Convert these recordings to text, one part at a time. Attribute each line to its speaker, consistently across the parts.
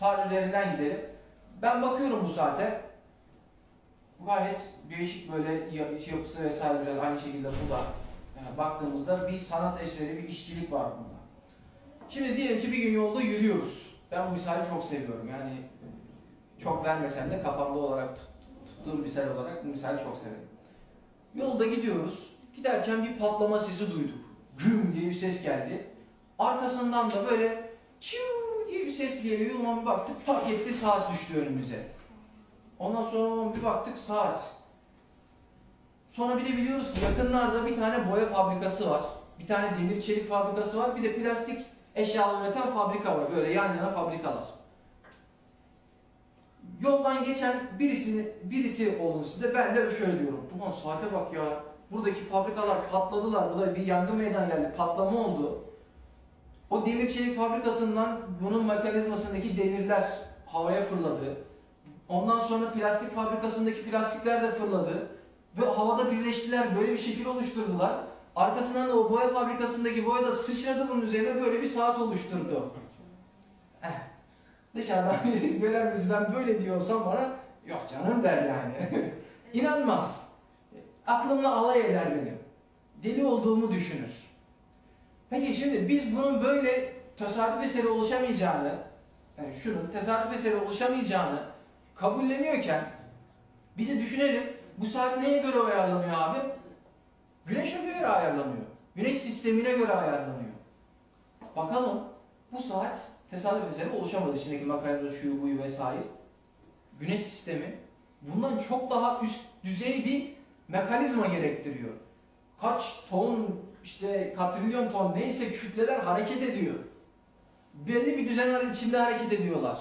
Speaker 1: saat üzerinden gidelim. Ben bakıyorum bu saate. Gayet değişik böyle ya- yapısı vesaire güzel. Aynı şekilde bu da. Yani baktığımızda bir sanat eseri, bir işçilik var bunda. Şimdi diyelim ki bir gün yolda yürüyoruz. Ben bu misali çok seviyorum. Yani çok vermesem de kafamda olarak tut- tuttuğum misal olarak bu misali çok severim. Yolda gidiyoruz. Giderken bir patlama sesi duyduk. Güm diye bir ses geldi. Arkasından da böyle çiu diye bir ses geliyor. Ulan bir baktık tak etti saat düştü önümüze. Ondan sonra bir baktık saat. Sonra bir de biliyoruz ki yakınlarda bir tane boya fabrikası var. Bir tane demir çelik fabrikası var. Bir de plastik eşyalar üreten fabrika var. Böyle yan yana fabrikalar. Yoldan geçen birisini, birisi olun size ben de şöyle diyorum. Ulan saate bak ya. Buradaki fabrikalar patladılar. Burada bir yangın meydana geldi. Patlama oldu. O demir çelik fabrikasından bunun mekanizmasındaki demirler havaya fırladı. Ondan sonra plastik fabrikasındaki plastikler de fırladı. Ve havada birleştiler. Böyle bir şekil oluşturdular. Arkasından da o boya fabrikasındaki boya da sıçradı bunun üzerine böyle bir saat oluşturdu. Eh, Dışarıdan birisi gören biz ben böyle diyorsam bana yok canım der yani. İnanmaz. Aklımla alay eder benim. Deli olduğumu düşünür. Peki şimdi biz bunun böyle tesadüf eseri oluşamayacağını, yani şunun tesadüf eseri oluşamayacağını kabulleniyorken bir de düşünelim bu saat neye göre ayarlanıyor abi? Güneşe göre ayarlanıyor. Güneş sistemine göre ayarlanıyor. Bakalım bu saat tesadüf eseri oluşamadı içindeki makarna, şuyu, buyu vesaire. Güneş sistemi bundan çok daha üst düzey bir mekanizma gerektiriyor. Kaç ton, işte katrilyon ton neyse kütleler hareket ediyor. Belli bir düzen içinde hareket ediyorlar.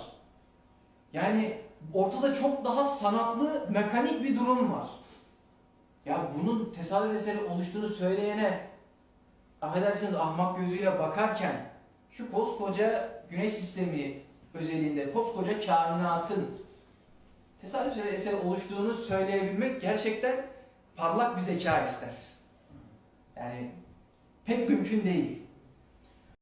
Speaker 1: Yani ortada çok daha sanatlı, mekanik bir durum var. Ya bunun tesadüf eseri oluştuğunu söyleyene affedersiniz ahmak gözüyle bakarken şu koskoca güneş sistemi özelinde koskoca kainatın tesadüf eseri oluştuğunu söyleyebilmek gerçekten parlak bir zeka ister. Yani pek mümkün değil.